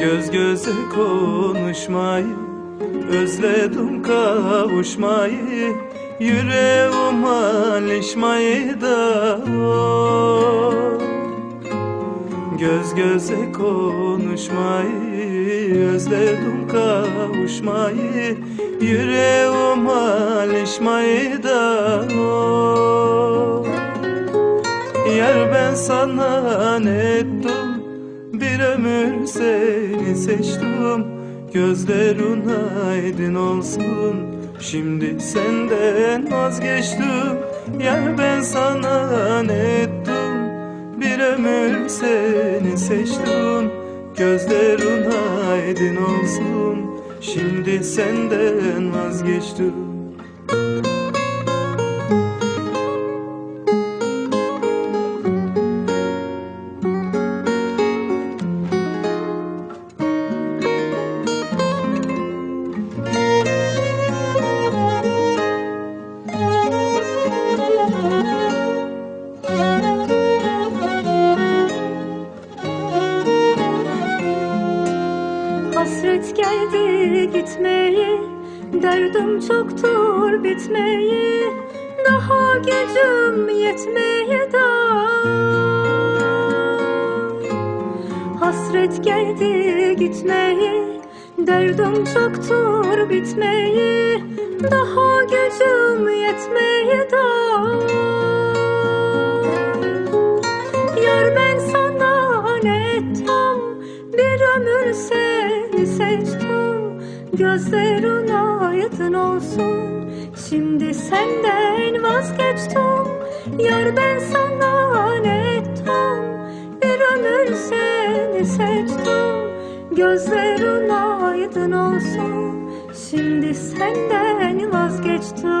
Göz göze konuşmayı Özledim kavuşmayı Yüreğim alışmayı da. Göz göze konuşmayı Özledim kavuşmayı Yüreğim alışmayı da oh. Yar ben sana ne ettim Bir ömür seni seçtim Gözlerin aydın olsun. Şimdi senden vazgeçtim. Yar ben sana ne ettim. Bir ömür seni seçtim. Gözlerin aydın olsun. Şimdi senden vazgeçtim gitmeyi Derdim çoktur bitmeyi Daha gücüm yetmeye daha Hasret geldi gitmeyi Derdim çoktur bitmeyi Daha gücüm yetmeye daha Gözlerin aydın olsun. Şimdi senden vazgeçtim. Yar ben sana ne ettim Bir ömür seni seçtim. Gözlerin aydın olsun. Şimdi senden vazgeçtim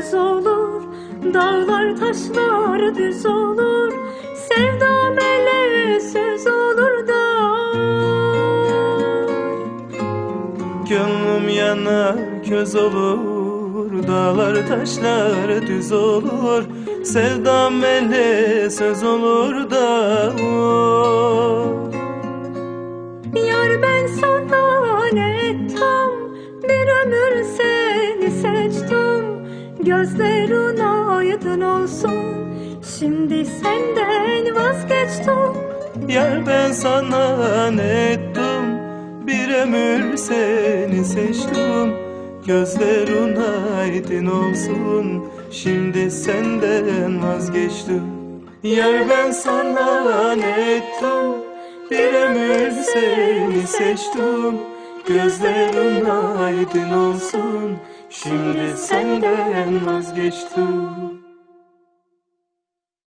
köz olur. Dağlar taşlar düz olur. Sevdam ele söz olur da. Gönlüm yanar köz olur. Dağlar taşlar düz olur. Sevdam ele söz olur da. oh. Gözlerin aydın olsun. Şimdi senden vazgeçtim. Yar ben sana ne Bir ömür seni seçtim. Gözlerin aydın olsun. Şimdi senden vazgeçtim. Yar ben sana ne Bir ömür seni seçtim. Gözlerin aydın olsun Şimdi senden vazgeçtim